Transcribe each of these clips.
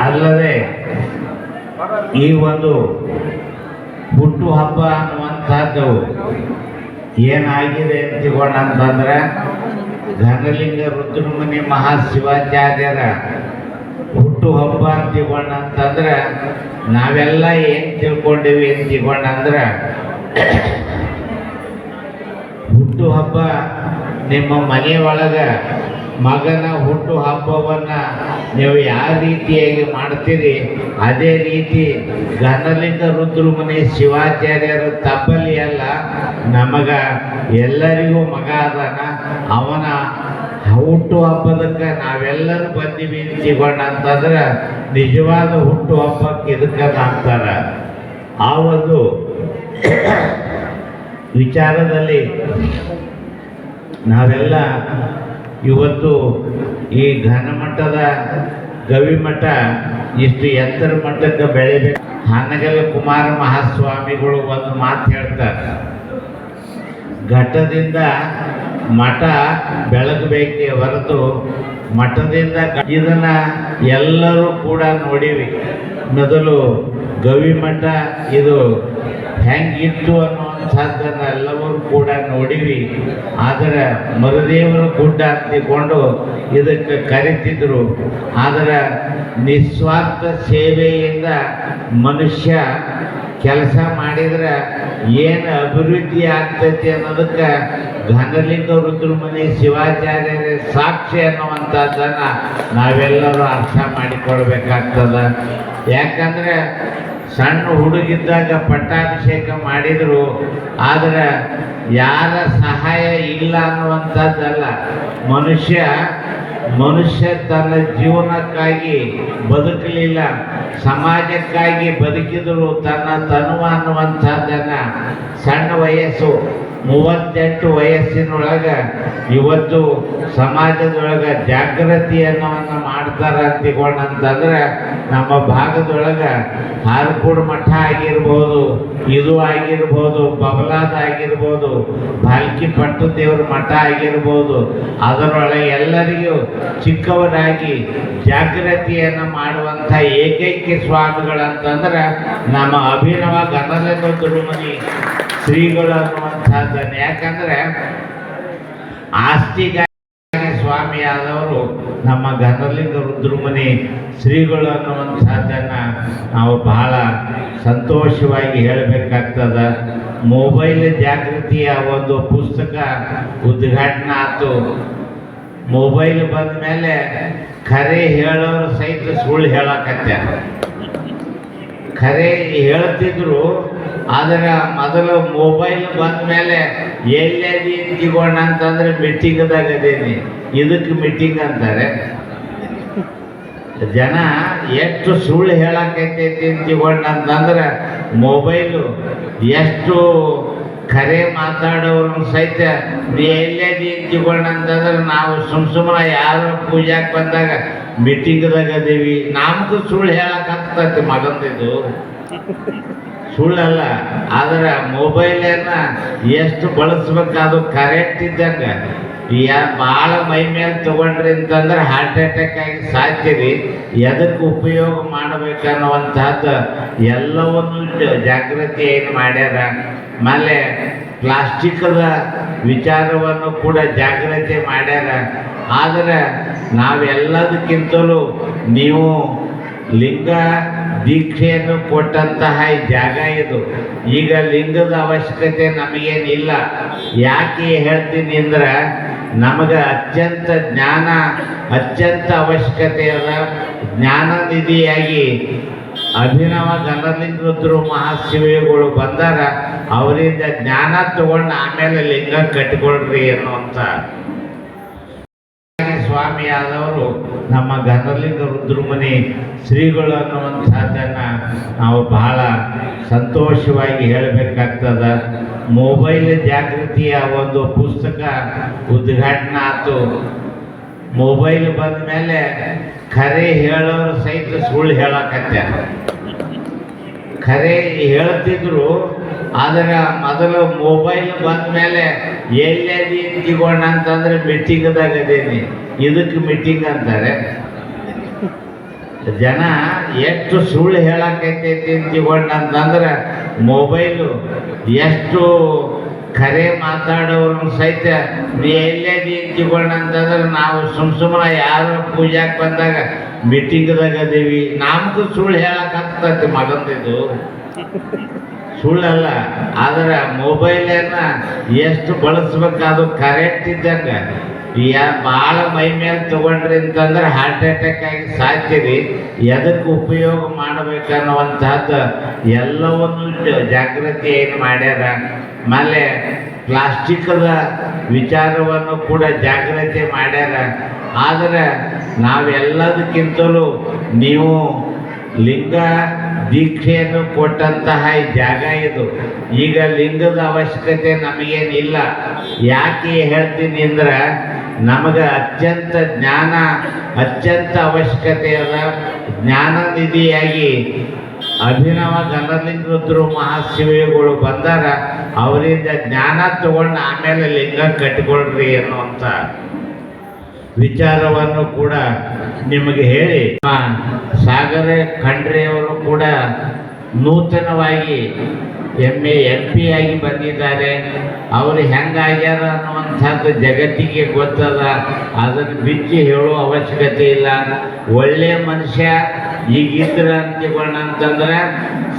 ಅಲ್ಲದೆ ಈ ಒಂದು ಹುಟ್ಟು ಹಬ್ಬ ಅನ್ನುವಂಥದ್ದು ಏನಾಗಿದೆ ಅಂತ ತಿಳ್ಕೊಂಡಂತಂದ್ರೆ ಘನಲಿಂಗ ರುದ್ರಮುನಿ ಹುಟ್ಟು ಹಬ್ಬ ಅಂತ ತಿಳ್ಕೊಂಡಂತಂದ್ರೆ ನಾವೆಲ್ಲ ಏನು ತಿಳ್ಕೊಂಡಿವಿ ಅಂತ ಹುಟ್ಟು ಹಬ್ಬ ನಿಮ್ಮ ಮನೆಯೊಳಗೆ ಮಗನ ಹುಟ್ಟು ಹಬ್ಬವನ್ನು ನೀವು ಯಾವ ರೀತಿಯಾಗಿ ಮಾಡ್ತೀರಿ? ಅದೇ ರೀತಿ ಘನಲಿಂಗ ರುದ್ರಮುನಿ ಶಿವಾಚಾರ್ಯರು ತಪ್ಪಲಿ ಅಲ್ಲ, ನಮಗ ಎಲ್ಲರಿಗೂ ಮಗ ಅದಾನ. ಅವನ ಹುಟ್ಟು ಹಬ್ಬದಕ್ಕೆ ನಾವೆಲ್ಲರೂ ಬಂದೀವಿ ಅಂತಂದ್ರೆ ನಿಜವಾದ ಹುಟ್ಟು ಹಬ್ಬಕ್ಕೆ ಇದಕ್ಕೆ ಹಾಕ್ತಾರ. ಆ ಒಂದು ವಿಚಾರದಲ್ಲಿ ನಾವೆಲ್ಲ ಇವತ್ತು ಈ ಘನಮಟ್ಟದ ಗವಿಮಠ ಇಷ್ಟು ಎತ್ತರ ಮಟ್ಟಕ್ಕೆ ಬೆಳಿಬೇಕು. ಹಾನಗಲ್ ಕುಮಾರ ಮಹಾಸ್ವಾಮಿಗಳು ಒಂದು ಮಾತು ಹೇಳ್ತಾರೆ. ಘಟ್ಟದಿಂದ ಮಠ ಬೆಳಗಬೇಕೇ ಹೊರತು ಮಠದಿಂದ ಇದನ್ನು ಎಲ್ಲರೂ ಕೂಡ ನೋಡಿವಿ. ಮೊದಲು ಗವಿಮಠ ಇದು ಹೆಂಗಿತ್ತು ಅನ್ನುವಂಥದ್ದನ್ನ ಎಲ್ಲರೂ ಕೂಡ ನೋಡಿವಿ ಆದರೆ ಮರುದೇವರ ಗುಡ್ಡ ಹತ್ತಿಕೊಂಡು ಇದಕ್ಕೆ ಕರಿತಿದ್ರು. ಆದರೆ ನಿಸ್ವಾರ್ಥ ಸೇವೆಯಿಂದ ಮನುಷ್ಯ ಕೆಲಸ ಮಾಡಿದ್ರೆ ಏನು ಅಭಿವೃದ್ಧಿ ಆಗ್ತೈತಿ ಅನ್ನೋದಕ್ಕೆ ಘನಲಿಂಗ ರುದ್ರಮುನಿ ಶಿವಾಚಾರ್ಯರ ಸಾಕ್ಷಿ ಅನ್ನುವಂಥದ್ದನ್ನು ನಾವೆಲ್ಲರೂ ಅರ್ಥ ಮಾಡಿಕೊಳ್ಬೇಕಾಗ್ತದ. ಯಾಕಂದ್ರೆ ಸಣ್ಣ ಹುಡುಗಿದ್ದಾಗ ಪಟ್ಟಾಭಿಷೇಕ ಮಾಡಿದರು ಆದ್ರೆ ಯಾರ ಸಹಾಯ ಇಲ್ಲ ಅನ್ನುವಂಥದ್ದಲ್ಲ. ಮನುಷ್ಯ ಮನುಷ್ಯ ತನ್ನ ಜೀವನಕ್ಕಾಗಿ ಬದುಕಲಿಲ್ಲ, ಸಮಾಜಕ್ಕಾಗಿ ಬದುಕಿದರೂ ತನ್ನ ತನುವ ಅನ್ನುವಂಥದ್ದನ್ನು ಸಣ್ಣ ವಯಸ್ಸು, ಮೂವತ್ತೆಂಟು ವಯಸ್ಸಿನೊಳಗೆ ಇವತ್ತು ಸಮಾಜದೊಳಗೆ ಜಾಗೃತಿ ಅನ್ನೋವನ್ನು ಮಾಡ್ತಾರೆ ಅಂತಿಕೊಂಡಂತಂದ್ರೆ ನಮ್ಮ ಭಾಗದೊಳಗೆ ಹಾರ್ಕೂಡ್ ಮಠ ಆಗಿರ್ಬೋದು ಇದು ಆಗಿರ್ಬೋದು, ಬಬಲಾದ ಆಗಿರ್ಬೋದು ಭಾಲ್ಕಿ ಪಟ್ಟು ದೇವರ ಮಠ ಆಗಿರ್ಬೋದು, ಅದರೊಳಗೆ ಎಲ್ಲರಿಗೂ ಚಿಕ್ಕವರಾಗಿ ಜಾಗೃತಿಯನ್ನು ಮಾಡುವಂಥ ಏಕೈಕ ಸ್ವಾಮಿಗಳಂತಂದ್ರೆ ನಮ್ಮ ಅಭಿನವ ಗುರುಮನಿ ಶ್ರೀಗಳು ಅನ್ನುವಂಥದ್ದನ್ನು. ಯಾಕಂದ್ರೆ ಆಸ್ತಿಗಾಗಿ ಸ್ವಾಮಿಯಾದವರು ನಮ್ಮ ಗದಲಿಂಗ ರುದ್ರಮುನಿ ಶ್ರೀಗಳು ಅನ್ನುವಂಥದ್ದನ್ನು ನಾವು ಬಹಳ ಸಂತೋಷವಾಗಿ ಹೇಳಬೇಕಾಗ್ತದ. ಮೊಬೈಲ್ ಜಾಗೃತಿಯ ಒಂದು ಪುಸ್ತಕ ಉದ್ಘಾಟನೆ ಆಯಿತು ಮೊಬೈಲ್ ಬಂದ ಮೇಲೆ ಖರೆ ಹೇಳೋರು ಸಹಿತ ಸುಳ್ಳು ಹೇಳಕತ್ಯಾರ ಖರೆ ಹೇಳ್ತಿದ್ರು, ಆದರೆ ಮೊದಲು ಮೊಬೈಲ್ ಬಂದ ಮೇಲೆ ಎಲ್ಲೆಲ್ಲಿ ಅಂತಿಗೋಣ ಅಂತಂದ್ರೆ ಮೀಟಿಂಗ್ದಾಗ ಇದಕ್ಕೆ ಮೀಟಿಂಗ್ ಅಂತಾರೆ. ಜನ ಎಷ್ಟು ಸುಳ್ಳು ಹೇಳಕೈತೈತಿ ಅಂತಂದ್ರೆ ಮೊಬೈಲು ಎಷ್ಟು ಖರೆ ಮಾತಾಡೋರು ಸಹಿತ ನೀ ಎಲ್ಲೇ ಅಂತಂದ್ರೆ ನಾವು ಸುಮ್ ಸುಮ್ಮನೆ ಯಾರು ಪೂಜಾಕ್ಕೆ ಬಂದಾಗ ಮೀಟಿಂಗ್ದಾಗ ಅದೀವಿ. ನಮಗೂ ಸುಳ್ಳು ಹೇಳಕ್ಕಾಗ್ತೈತಿ ಮಗಂದಿದು ಸುಳ್ಳಲ್ಲ. ಆದ್ರೆ ಮೊಬೈಲನ್ನು ಎಷ್ಟು ಬಳಸ್ಬೇಕು ಅದು ಕರೆಕ್ಟ್ ಇದ್ದಂಗೆ. ಯಾ ಭಾಳ ಮೈ ಮೇಲೆ ತಗೊಂಡ್ರಿ ಅಂತಂದ್ರೆ ಹಾರ್ಟ್ ಅಟ್ಯಾಕ್ ಆಗಿ ಸಾಧ್ಯವೇ ಎದಕ್ಕೆ ಉಪಯೋಗ ಮಾಡಬೇಕನ್ನುವಂಥದ್ದು ಎಲ್ಲವನ್ನು ಜಾಗೃತಿ ಏನು ಮಾಡ್ಯಾರ? ಆಮೇಲೆ ಪ್ಲಾಸ್ಟಿಕ್ದ ವಿಚಾರವನ್ನು ಕೂಡ ಜಾಗೃತಿ ಮಾಡ್ಯಾರ. ಆದರೆ ನಾವೆಲ್ಲದಕ್ಕಿಂತಲೂ ನೀವು ಲಿಂಗ ದೀಕ್ಷೆಯನ್ನು ಕೊಟ್ಟಂತಹ ಜಾಗ ಇದು. ಈಗ ಲಿಂಗದ ಅವಶ್ಯಕತೆ ನಮಗೇನಿಲ್ಲ. ಯಾಕೆ ಹೇಳ್ತೀನಿ ಅಂದ್ರೆ, ನಮಗೆ ಅತ್ಯಂತ ಜ್ಞಾನ, ಅತ್ಯಂತ ಅವಶ್ಯಕತೆ ಅದ. ಜ್ಞಾನ ನಿಧಿಯಾಗಿ ಅಭಿನವ ಗಣಲಿಂಗದ್ರು ಮಹಾಶಿವಗಳು ಬಂದಾರ, ಅವರಿಂದ ಜ್ಞಾನ ತಗೊಂಡು ಆಮೇಲೆ ಲಿಂಗ ಕಟ್ಕೊಳ್ರಿ ಅನ್ನುವಂಥ ಸ್ವಾಮಿ ಆದವರು ನಮ್ಮ ಗಣಲಿಂಗ ರುದ್ರಮುನಿ ಶ್ರೀಗಳು ಅನ್ನುವಂಥದ್ದನ್ನು ನಾವು ಬಹಳ ಸಂತೋಷವಾಗಿ ಹೇಳಬೇಕಾಗ್ತದ. ಮೊಬೈಲ್ ಜಾಗೃತಿಯ ಒಂದು ಪುಸ್ತಕ ಉದ್ಘಾಟನೆ ಆಯ್ತು ಮೊಬೈಲ್ ಬಂದ ಮೇಲೆ ಖರೆ ಹೇಳೋರು ಸಹಿತ ಸುಳ್ಳು ಹೇಳಕತ್ತ ಖರೆ ಹೇಳ್ತಿದ್ರು, ಆದರೆ ಮೊದಲು ಮೊಬೈಲ್ ಬಂದ ಮೇಲೆ ಎಲ್ಲೆಲ್ಲಿ ತಿಗೋಣ ಅಂತಂದ್ರೆ ಮೆಟ್ಟಿಗದಾಗದೇನಿ ಇದಕ್ಕೆ ಮೀಟಿಂಗ್ ಅಂತಾರೆ? ಜನ ಎಷ್ಟು ಸುಳ್ಳು ಹೇಳಕೈತೈತಿ ಅಂತ ತಿಳ್ಕೊಂಡಂತಂದ್ರೆ ಮೊಬೈಲು ಎಷ್ಟು ಖರೆ ಮಾತಾಡೋರು ಸಹಿತ ನೀ ಎಲ್ಲೇದಿ ಅಂತ ತಿಳ್ಕೊಂಡಂತಂದ್ರೆ ನಾವು ಸುಮ್ ಸುಮ್ಮನೆ ಯಾರು ಪೂಜಾಕ್ ಬಂದಾಗ ಮೀಟಿಂಗ್ದಾಗ ಅದೀವಿ. ನಮ್ದು ಸುಳ್ಳು ಹೇಳಕ್ ಆಗ್ತತಿ ಮಗಂದಿದು ಸುಳ್ಳಲ್ಲ, ಆದ್ರೆ ಮೊಬೈಲನ್ನು ಎಷ್ಟು ಬಳಸ್ಬೇಕು ಅದು ಕರೆಕ್ಟ್ ಇದ್ದಂಗೆ. ಯಾ ಭಾಳ ಮೈ ಮೇಲೆ ತಗೊಂಡ್ರಿ ಅಂತಂದ್ರೆ ಹಾರ್ಟ್ ಅಟ್ಯಾಕ್ ಆಗಿ ಸಾಯ್ತೀರಿ. ಎದಕ್ಕೆ ಉಪಯೋಗ ಮಾಡ್ಬೇಕನ್ನುವಂಥದ್ದು ಎಲ್ಲವನ್ನು ಜಾಗೃತಿ ಏನು ಮಾಡ್ಯಾರ? ಆಮೇಲೆ ಪ್ಲಾಸ್ಟಿಕ್ದ ವಿಚಾರವನ್ನು ಕೂಡ ಜಾಗೃತಿ ಮಾಡ್ಯಾರ. ಆದರೆ ನಾವೆಲ್ಲದಕ್ಕಿಂತಲೂ ನೀವು ಲಿಂಗ ದೀಕ್ಷೆಯನ್ನು ಕೊಟ್ಟಂತಹ ಜಾಗ ಇದು. ಈಗ ಲಿಂಗದ ಅವಶ್ಯಕತೆ ನಮಗೇನಿಲ್ಲ. ಯಾಕೆ ಹೇಳ್ತೀನಿ ಅಂದ್ರೆ ನಮಗೆ ಅತ್ಯಂತ ಜ್ಞಾನ, ಅತ್ಯಂತ ಅವಶ್ಯಕತೆ ಅದ. ಜ್ಞಾನ ನಿಧಿಯಾಗಿ ಅಭಿನವ ಗಣಲಿಂಗದ್ರು ಮಹಾಶಿವಗಳು ಬಂದಾರ, ಅವರಿಂದ ಜ್ಞಾನ ತಗೊಂಡು ಆಮೇಲೆ ಲಿಂಗ ಕಟ್ಟಿಕೊಳ್ರಿ ಅನ್ನುವಂಥ ವಿಚಾರವನ್ನು ಕೂಡ ನಿಮಗೆ ಹೇಳಿ. ಸಾಗರ ಖಂಡ್ರೆಯವರು ಕೂಡ ನೂತನವಾಗಿ ಎಂ ಎ ಪಿ ಆಗಿ ಬಂದಿದ್ದಾರೆ. ಅವರು ಹೆಂಗಾಗ್ಯಾರ ಅನ್ನುವಂಥದ್ದು ಜಗತ್ತಿಗೆ ಗೊತ್ತದ. ಅದನ್ನು ಬಿಚ್ಚಿ ಹೇಳೋ ಅವಶ್ಯಕತೆ ಇಲ್ಲ. ಒಳ್ಳೆಯ ಮನುಷ್ಯ ಈಗಿದ್ರ ಅಂತಂದ್ರೆ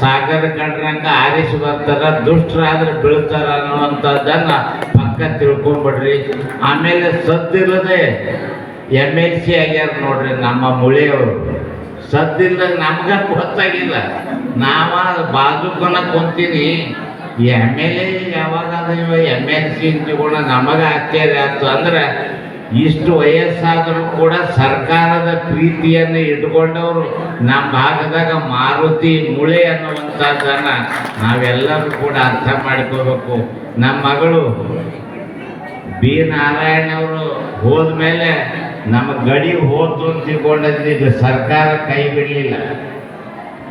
ಸಾಗರ ಕಂಡ್ರಂಗ ಆರಿಸಿ ಬರ್ತಾರ, ದುಷ್ಟರಾದ್ರೆ ಬೀಳ್ತಾರ ಅನ್ನುವಂಥದ್ದನ್ನು ಪಕ್ಕ ತಿಳ್ಕೊಂಬಿಡ್ರಿ. ಆಮೇಲೆ ಸದ್ದಿಲ್ಲದೆ ಎಂ ಎಲ್ ಸಿ ಆಗ್ಯಾರ ನೋಡ್ರಿ ನಮ್ಮ ಮುಳಿಯವರು. ಸದ್ದಿಲ್ಲದ ನಮ್ಗ ಗೊತ್ತಾಗಿಲ್ಲ. ನಾವ ಬಾಜುಕನ ಕುಂತೀನಿ. ಎಂ ಎಲ್ ಎ ಯಾವಾಗ ಎಂ ಎಲ್ ಸಿ ತಗೊಂಡ ನಮಗ ಆಶ್ಚರ್ಯ ಆಯ್ತು. ಅಂದ್ರೆ ಇಷ್ಟು ವಯಸ್ಸಾದರೂ ಕೂಡ ಸರ್ಕಾರದ ಪ್ರೀತಿಯನ್ನು ಇಟ್ಕೊಂಡವರು ನಮ್ಮ ಭಾಗದಾಗ ಮಾರುತಿ ಮುಳೆ ಅನ್ನುವಂಥದ್ದನ್ನ ನಾವೆಲ್ಲರೂ ಕೂಡ ಅರ್ಥ ಮಾಡ್ಕೋಬೇಕು. ನಮ್ಮ ಮಗಳು ಬಿ ನಾರಾಯಣ ಅವರು ಹೋದ್ಮೇಲೆ ನಮ್ಮ ಗಡಿ ಹೋತು ಅಂತ ತಿಳ್ಕೊಂಡದ್ದು ಇದು ಸರ್ಕಾರ ಕೈ ಬಿಡಲಿಲ್ಲ.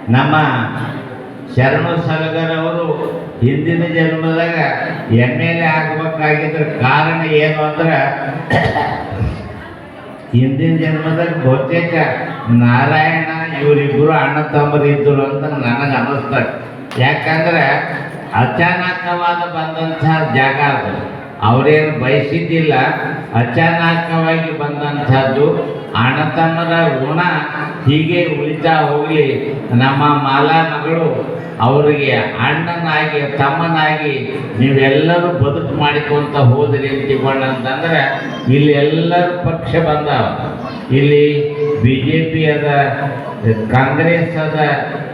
ನಮ್ಮ ಶರಣು ಸಲಗರ್ ಅವರು ಹಿಂದಿನ ಜನ್ಮದಾಗ ಎಂ ಎಲ್ ಎ ಕಾರಣ ಏನು ಅಂದ್ರೆ, ಹಿಂದಿನ ಜನ್ಮದಾಗ ಬಹುತೇಕ ನಾರಾಯಣ ಇವರಿಬ್ಬರು ಅಣ್ಣ ತಮ್ಮರು ಇದ್ದರು ಅಂತ ನನಗೆ ಅನ್ನಿಸ್ತದೆ ಯಾಕಂದ್ರೆ ಅಚಾನಕವಾದ ಬಂದಂಥ ಜಾಗ ಅದು. ಅವರೇನು ಬಯಸಿದ್ದಿಲ್ಲ ಅಚಾನಕವಾಗಿ ಬಂದಂಥದ್ದು ಅಣ್ಣ ತಮ್ಮರ ಋಣ ಹೀಗೆ ಉಳಿತಾ ಹೋಗಲಿ. ನಮ್ಮ ಮಾಲಾ ಮಗಳು ಅವರಿಗೆ ಅಣ್ಣನಾಗಿ, ತಮ್ಮನಾಗಿ ನೀವೆಲ್ಲರೂ ಬದುಕು ಮಾಡಿಕೊಂತ ಹೋದ್ರಿ ಅಂತ ತಿಳ್ಕೊಂಡಂತಂದ್ರೆ ಇಲ್ಲಿ ಎಲ್ಲರ ಪಕ್ಷ ಬಂದಾವ ಇಲ್ಲಿ ಬಿ ಜೆ ಪಿ ಅದ ಕಾಂಗ್ರೆಸ್ ಅದ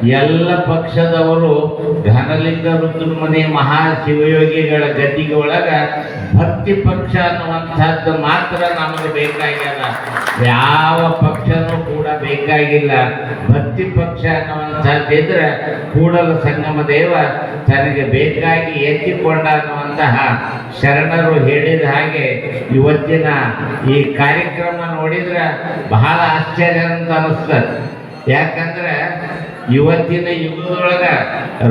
ಎಲ್ಲ ಪಕ್ಷದವರು ಘನಲಿಂಗ ರುದ್ರಮುನಿ ಮಹಾಶಿವಯೋಗಿಗಳ ಗದ್ದಿಗೆ ಒಳಗೆ ಭಕ್ತಿ ಪಕ್ಷ ಅನ್ನುವಂಥದ್ದು ಮಾತ್ರ ನಮಗೆ ಬೇಕಾಗ್ಯದ. ಯಾವ ಪಕ್ಷನೂ ಕೂಡ ಬೇಕಾಗಿಲ್ಲ. ಭಕ್ತಿ ಪಕ್ಷ ಅನ್ನುವಂಥದ್ದಿದ್ರೆ ಕೂಡಲ ಸಂಗಮ ದೇವ ತನಗೆ ಬೇಕಾಗಿ ಎತ್ತಿಕೊಂಡ ಅನ್ನುವಂತಹ ಶರಣರು ಹೇಳಿದ ಹಾಗೆ ಇವತ್ತಿನ ಈ ಕಾರ್ಯಕ್ರಮ ನೋಡಿದ್ರೆ ಬಹಳ ಆಶ್ಚರ್ಯ ಅಂತ ಅನಿಸ್ತದೆ ಯಾಕಂದ್ರೆ ಇವತ್ತಿನ ಯುಗದೊಳಗ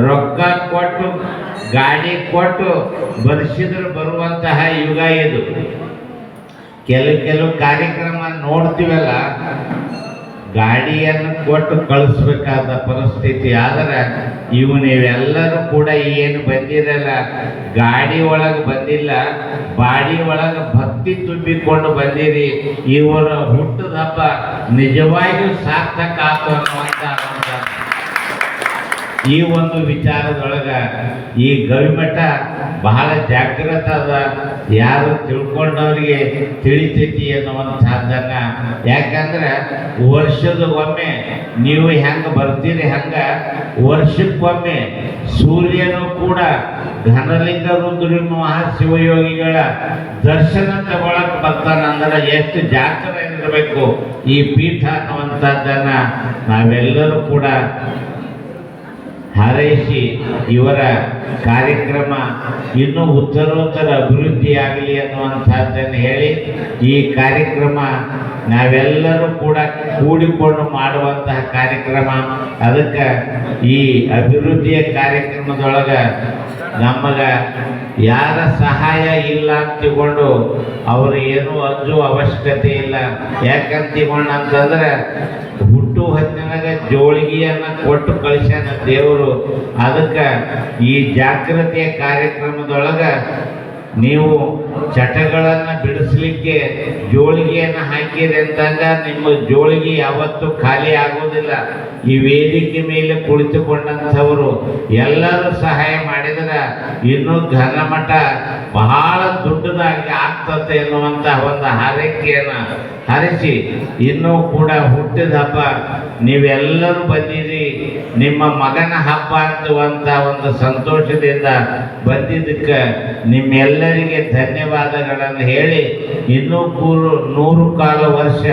ರೊಕ್ಕ ಕೊಟ್ಟು, ಗಾಡಿ ಕೊಟ್ಟು ಬರ್ಸಿದ್ರೆ ಬರುವಂತಹ ಯುಗ ಇದು. ಕೆಲವು ಕೆಲವು ಕಾರ್ಯಕ್ರಮ ನೋಡ್ತೀವಲ್ಲ ಗಾಡಿಯನ್ನು ಕೊಟ್ಟು ಕಳಿಸ್ಬೇಕಾದ ಪರಿಸ್ಥಿತಿ ಆದರೆ ಇವು ನೀವೆಲ್ಲರೂ ಕೂಡ ಏನು ಬಂದಿರಲ್ಲ, ಗಾಡಿ ಒಳಗೆ ಬಂದಿಲ್ಲ, ಬಾಡಿ ಒಳಗೆ ಭಕ್ತಿ ತುಂಬಿಕೊಂಡು ಬಂದಿರಿ, ಇವರ ಹುಟ್ಟದ ಹಬ್ಬ ನಿಜವಾಗಿಯೂ ಸಾರ್ಥಕ ಈ ಒಂದು ವಿಚಾರದೊಳಗೆ ಈ ಗವಿಮಠ ಬಹಳ ಜಾಗೃತ ಅದ. ಯಾರು ತಿಳ್ಕೊಂಡವರಿಗೆ ತಿಳಿತೈತಿ ಅನ್ನುವಂಥದ್ದನ್ನ ಯಾಕಂದ್ರೆ ವರ್ಷದ ಒಮ್ಮೆ ನೀವು ಹೆಂಗೆ ಬರ್ತೀರಿ ಹಂಗೆ ವರ್ಷಕ್ಕೊಮ್ಮೆ ಸೂರ್ಯನು ಕೂಡ ಘನಲಿಂಗ ರುದ್ರ ಮಹಾಶಿವಯೋಗಿಗಳ ದರ್ಶನ ತಗೊಳಕ್ ಬರ್ತಾನಂದ್ರೆ ಎಷ್ಟು ಜಾಗ್ರತೆ ಇರಬೇಕು ಈ ಪೀಠ ಅನ್ನುವಂಥದ್ದನ್ನು ನಾವೆಲ್ಲರೂ ಕೂಡ ಹಾರೈಸಿ ಇವರ ಕಾರ್ಯಕ್ರಮ ಇನ್ನೂ ಉತ್ತರೋತ್ತರ ಅಭಿವೃದ್ಧಿಯಾಗಲಿ ಅನ್ನುವಂಥದ್ದನ್ನು ಹೇಳಿ ಈ ಕಾರ್ಯಕ್ರಮ ನಾವೆಲ್ಲರೂ ಕೂಡ ಕೂಡಿಕೊಂಡು ಮಾಡುವಂತಹ ಕಾರ್ಯಕ್ರಮ. ಅದಕ್ಕೆ ಈ ಅಭಿವೃದ್ಧಿಯ ಕಾರ್ಯಕ್ರಮದೊಳಗೆ ನಮಗೆ ಯಾರ ಸಹಾಯ ಇಲ್ಲ ಅಂತ ತಿಳ್ಕೊಂಡು ಅವರು ಏನೂ ಅಂಜುವ ಅವಶ್ಯಕತೆ ಇಲ್ಲ. ಯಾಕಂತ ತಿಳ್ಕೊಂಡಂತಂದ್ರೆ ಹುಟ್ಟು ಹೊತ್ತಿನಾಗ ಜೋಳಿಗೆಯನ್ನು ಕೊಟ್ಟು ಕಳಿಸ್ಯಾನ ದೇವರು. ಅದಕ್ಕೆ ಈ ಜಾಗೃತಿಯ ಕಾರ್ಯಕ್ರಮದೊಳಗ ನೀವು ಚಟಗಳನ್ನು ಬಿಡಿಸ್ಲಿಕ್ಕೆ ಜೋಳಿಗೆಯನ್ನು ಹಾಕಿದೆ ಅಂತಂದ ನಿಮ್ಮ ಜೋಳಿಗೆ ಯಾವತ್ತೂ ಖಾಲಿ ಆಗೋದಿಲ್ಲ. ಈ ವೇದಿಕೆ ಮೇಲೆ ಕುಳಿತುಕೊಂಡಂಥವರು ಎಲ್ಲರೂ ಸಹಾಯ ಮಾಡಿದ್ರೆ ಇನ್ನೂ ಘನಮಠ ಬಹಳ ದೊಡ್ಡದಾಗಿ ಆಗ್ತದೆ ಎನ್ನುವಂಥ ಒಂದು ಹಾರೈಕೆಯನ್ನು ಹರಿಸಿ ಇನ್ನೂ ಕೂಡ ಹುಟ್ಟಿದ ಹಬ್ಬ ನೀವೆಲ್ಲರೂ ಬಂದಿರಿ ನಿಮ್ಮ ಮಗನ ಹಬ್ಬ ಅಂತುವಂಥ ಒಂದು ಸಂತೋಷದಿಂದ ಬಂದಿದ್ದಕ್ಕೆ ನಿಮ್ಮೆಲ್ಲರಿಗೆ ಧನ್ಯವಾದಗಳನ್ನು ಹೇಳಿ, ಇನ್ನೂ ಕೂರು ನೂರು ಕಾಲ ವರ್ಷ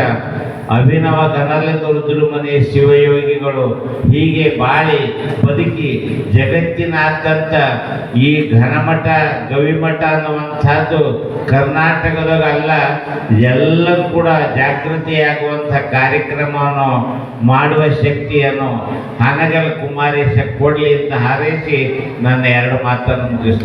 ಅಭಿನವ ಗಣಲಿಂಗ ರುದ್ರಮನೆ ಶಿವಯೋಗಿಗಳು ಹೀಗೆ ಬಾಳಿ ಬದುಕಿ ಜಗತ್ತಿನಾದ್ಯಂತ ಈ ಘನಮಠ, ಗವಿಮಠ ಅನ್ನುವಂಥದ್ದು ಕರ್ನಾಟಕದಾಗಲ್ಲ ಎಲ್ಲರೂ ಕೂಡ ಜಾಗೃತಿಯಾಗುವಂಥ ಕಾರ್ಯಕ್ರಮವನ್ನು ಮಾಡುವ ಶಕ್ತಿಯನ್ನು ಹನಗಲ್ ಕುಮಾರೇಶ ಕೊಡ್ಲಿ ಅಂತ ಹಾರೈಸಿ ನನ್ನ ಎರಡು ಮಾತನ್ನು ಮುಗಿಸ್ತೇನೆ.